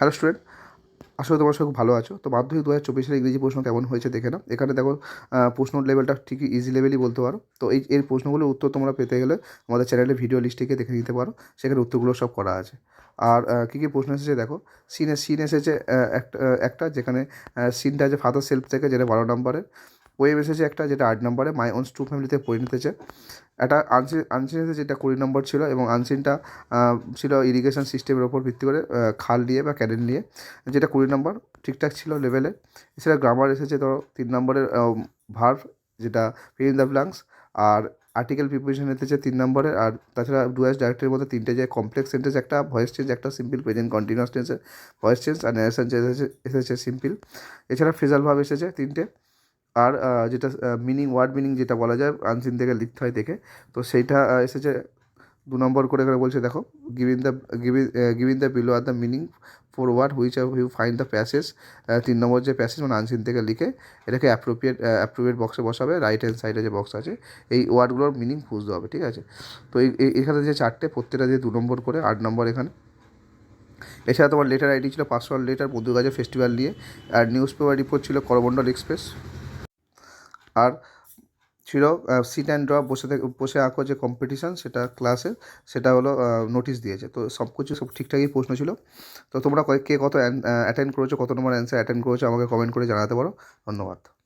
Hello student আসলে তোমার সব ভালো আছো। তো মাধ্যমিক দু হাজার চব্বিশের ইংরেজি প্রশ্ন কেমন হয়েছে দেখে না এখানে দেখো প্রশ্ন লেভেলটা ঠিকই ইজি লেভেলই বলতে পারো। তো এই, এর প্রশ্নগুলোর উত্তর তোমরা পেতে গেলে আমাদের চ্যানেলে ভিডিও লিস্টটিকে দেখে নিতে পারো। সেখানে উত্তরগুলো সব করা আছে। আর কী কী প্রশ্ন এসেছে দেখো? সিন সিন এসেছে একটা একটা যেখানে সিনটা আছে ফাদার সেলফ থেকে, যেটা বারো নম্বরের। ওয়েব এসেছে একটা যেটা আট নম্বরে মাই অনস টু ফ্যামিলিতে পরিণত হয়েছে একটা আনসিন আনসিন এসেছে, যেটা কুড়ি নম্বর ছিল এবং আনসিনটা ছিল ইরিগেশন সিস্টেমের ওপর ভিত্তি করে খাল নিয়ে বা ক্যানেল নিয়ে। যেটা কুড়ি নম্বর, ঠিকঠাক ছিল লেভেলে এছাড়া গ্রামার এসেছে ধরো তিন নম্বরের ভার্ভ যেটা ফিল ইন দ্য ব্ল্যাঙ্কস আর আর্টিকেল প্রিপোজিশন এসেছে তিন নম্বরে। আর তাছাড়া ডুয়াস ডাইরেক্টের মধ্যে তিনটে যে কমপ্লেক্স সেন্টেন্স একটা ভয়েস চেঞ্জ একটা সিম্পল প্রেজেন্ট কন্টিনিউয়াস টেন্সের ভয়েস চেঞ্জ আর ন্যারেশন চেঞ্জ এসেছে এসেছে সিম্পল এছাড়া ফ্রেজাল ভাব এসেছে তিনটে। আর যেটা মিনিং ওয়ার্ড মিনিং যেটা বলা যায় আনসিন থেকে লিখতে হয় দেখে। তো সেইটা এসেছে দু নম্বর করে এখানে বলছে, দেখো given the given given the below are the meaning for word which are you find the passage তিন নম্বর যে প্যাসেজ মানে আনসিন থেকে লিখে এটাকে অ্যাপ্রোপ্রিয়েট অ্যাপ্রোপ্রিয়েট বক্সে বসাবে রাইট হ্যান্ড সাইডে যে বক্স আছে, এই ওয়ার্ডগুলোর মিনিং খুঁজতে হবে, ঠিক আছে? তো এখানে যে চারটে, প্রত্যেকটা যে দু নম্বর করে, আট নম্বর এখানে। এছাড়া তোমার লেটার আইডি ছিল পার্সোনাল লেটার মধুগাজা ফেস্টিভ্যাল নিয়ে আর নিউজ পেপার রিপোর্ট ছিল করমণ্ডল এক্সপ্রেস আর ছিল সিট অ্যান্ড ড্র বসে থেকে, বসে আঁকো যে কম্পিটিশান সেটা ক্লাসে সেটা হলো নোটিশ দিয়েছে। তো সব কিছু, সব ঠিকঠাকই প্রশ্ন ছিল। তো তোমরা কে কত অ্যাটেন্ড করেছ, কত নম্বর অ্যান্সার অ্যাটেন্ড করেছ, আমাকে কমেন্ট করে জানাতে পারো। ধন্যবাদ।